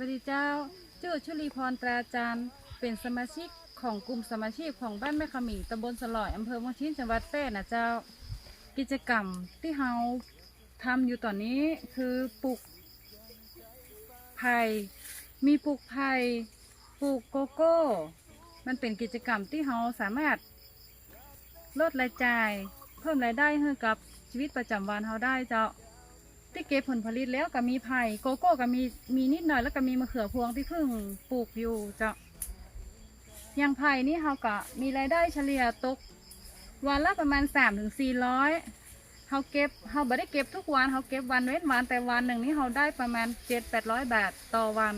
วัสดีเจ้า ชื่อชุลีพรตราจารย์เป็นสมาชิกของกลุ่มสมาชิกของบ้านแม่ขมิงตำบลสลอยอำเภอเมืองชินจังหวัดแพร่นะเจ้า กิจกรรมที่เราทำอยู่ตอนนี้คือปลูกไผ่มีปลูกไผ่ปลูกโกโก้ มันเป็นกิจกรรมที่เราสามารถลดรายจ่าย เพิ่มรายได้ให้กับชีวิตประจำวันเราได้เจ้า ที่เก็บผลผลิตแล้วก็มีไผ่โกโก้ก็มีมีนิดหน่อยแล้วก็มีมะเขือพวงที่เพิ่งปลูกอยู่เจ้าอย่างไผ่นี่เราก็มีรายได้เฉลี่ยตกวันละประมาณสามถึงสี่ร้อยเราเก็บเราไม่ได้เก็บทุกวันเราเก็บวันเว้นวันแต่วันหนึ่งนี่เราได้ประมาณเจ็ดแปดร้อยบาทต่อวัน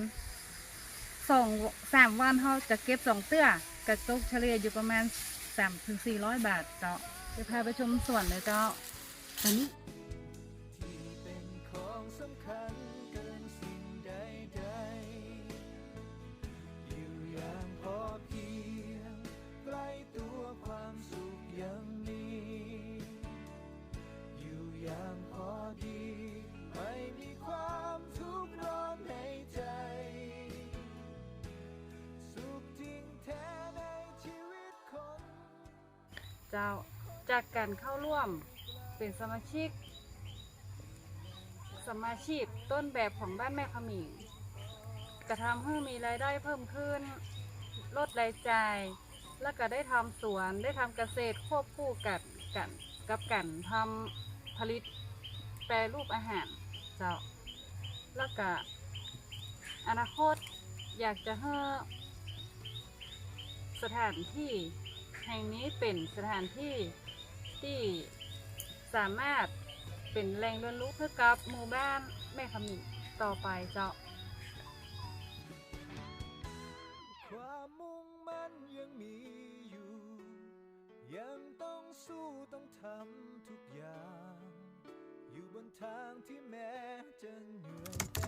สองสามวันเราจะเก็บสองเตื้อกระตกเฉลี่ยอยู่ประมาณสามถึงสี่ร้อยบาทเจ้าจะพาไปชมสวนเลยเจ้าตอนนี้ เจ้าจากการเข้าร่วมเป็นสมาชิก สมาชิกต้นแบบของบ้านแม่ขมิงจะทำให้มีรายได้เพิ่มขึ้น ลดรายจ่าย แล้วก็ได้ทำสวนได้ทำเกษตรควบคู่กันกันกับกันทำผลิตแปรรูปอาหารเจ้าแล้วก็อนาคตอยากจะให้สถานที่ แห่งนี้เป็นสถานที่ที่สามารถเป็นแหล่งเรียนรู้เพื่อกับหมู่บ้านแม่ขมิงต่อไปเจ้าความมุ่งมั่นยังมีอยู่ ยังต้องสู้ต้องทำทุกอย่าง อยู่บนทางที่แม้จะเหนื่อยแ